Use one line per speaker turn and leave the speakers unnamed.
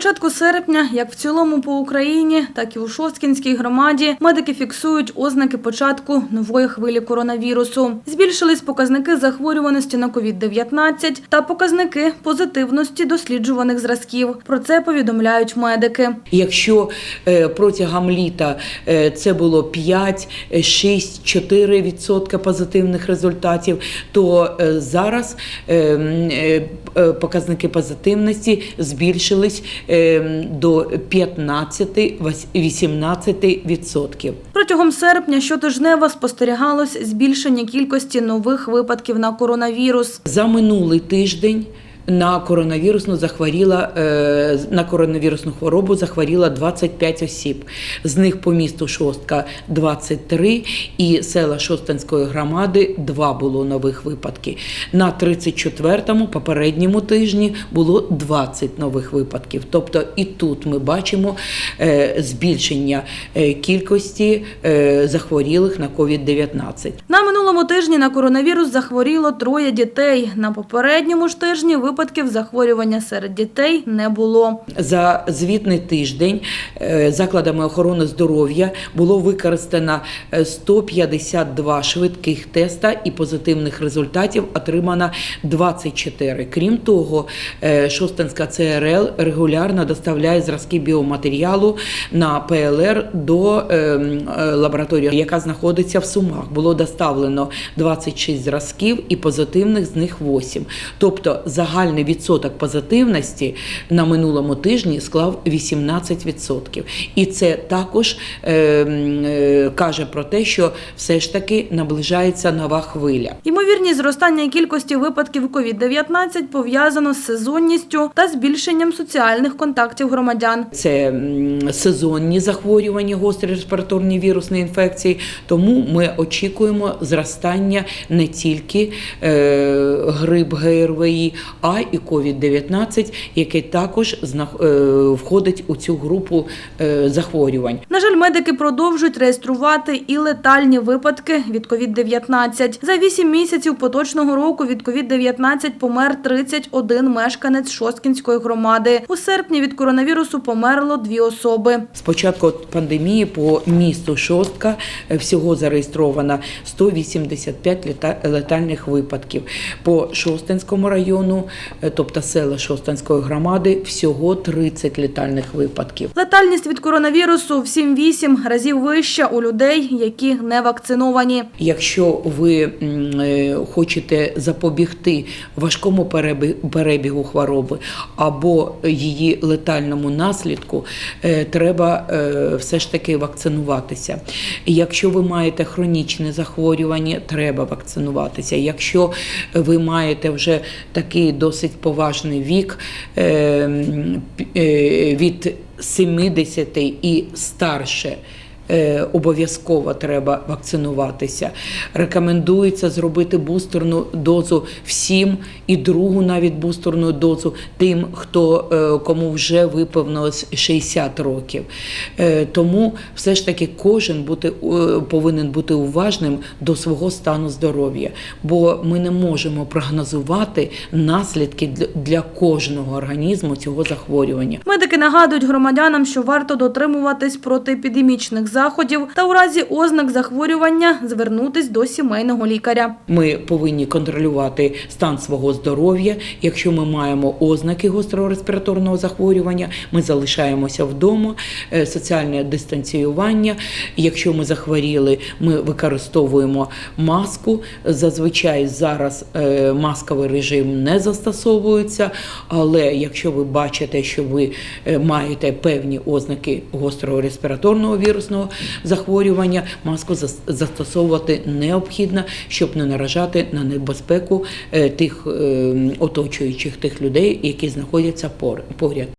початку серпня, як в цілому по Україні, так і у Шосткінській громаді, медики фіксують ознаки початку нової хвилі коронавірусу. Збільшились показники захворюваності на COVID-19 та показники позитивності досліджуваних зразків. Про це повідомляють медики.
Якщо е, протягом літа е, це було 5, 6, 4 відсотка позитивних результатів, то е, зараз е, м, е, е, показники позитивності збільшились до 15-18 відсотків.
Протягом серпня щотижнево спостерігалось збільшення кількості нових випадків на коронавірус.
За минулий тиждень на коронавірусну захворіла е, на коронавірусну хворобу захворіла 25 осіб. З них по місту Шостка 23 і села Шостинської громади 2 було нових випадки. На 34-му попередньому тижні було 20 нових випадків. Тобто і тут ми бачимо е, збільшення е, кількості захворілих на COVID-19.
На минулому тижні на коронавірус захворіло троє дітей. На попередньому ж тижні випадків захворювання серед дітей не було.
За звітний тиждень е, закладами охорони здоров'я було використано е, 152 швидких теста і позитивних результатів отримано 24. Крім того, е, Шостинська ЦРЛ регулярно доставляє зразки біоматеріалу на ПЛР до е, е, лабораторії, яка знаходиться в Сумах. Було доставлено 26 зразків і позитивних з них 8. Тобто загальний відсоток позитивності на минулому тижні склав 18%. І це також е, е, каже про те, що все ж таки наближається нова хвиля.
Ймовірність зростання кількості випадків COVID-19 пов'язано з сезонністю та збільшенням соціальних контактів громадян.
Це сезонні захворювання, гострі респіраторні вірусні інфекції. Тому ми очікуємо зростання не тільки е, грип ГРВІ, а і COVID-19, який також знах- е, входить у цю групу е, захворювань.
Медики продовжують реєструвати і летальні випадки від COVID-19. За 8 місяців поточного року від COVID-19 помер 31 мешканець Шосткінської громади. У серпні від коронавірусу померло дві особи.
З початку пандемії по місту Шостка е, всього зареєстровано 185 лета- летальних випадків. По Шостинському району, е, тобто села Шостинської громади, всього 30 летальних випадків.
Летальність від коронавірусу в 7-8 разів вища у людей, які не вакциновані.
Якщо ви е, хочете запобігти важкому перебігу хвороби або її летальному наслідку, е, треба е, все ж таки вакцинуватися. Якщо ви маєте хронічне захворювання, треба вакцинуватися. Якщо ви маєте вже такий досить поважний вік від 70 і старше. Е, Обов'язково треба вакцинуватися. Рекомендується зробити бустерну дозу всім і другу навіть бустерну дозу тим, хто е, кому вже виповнилось 60 років. Е, Тому все ж таки кожен бути, повинен бути уважним до свого стану здоров'я, бо ми не можемо прогнозувати наслідки для кожного організму цього захворювання.
Медики нагадують громадянам, що варто дотримуватись протиепідемічних заходів та у разі ознак захворювання звернутись до сімейного лікаря.
Ми повинні контролювати стан свого здоров'я. Якщо ми маємо ознаки гострого респіраторного захворювання, ми залишаємося вдома, Е, соціальне дистанціювання. Якщо ми захворіли, ми використовуємо маску. Зазвичай зараз е, масковий режим не застосовується, але якщо ви бачите, що ви е, маєте певні ознаки гострого респіраторного вірусного захворювання, маску зас- застосовувати необхідно, щоб не наражати на небезпеку е, тих е, оточуючих тих людей, які знаходяться пор- поряд.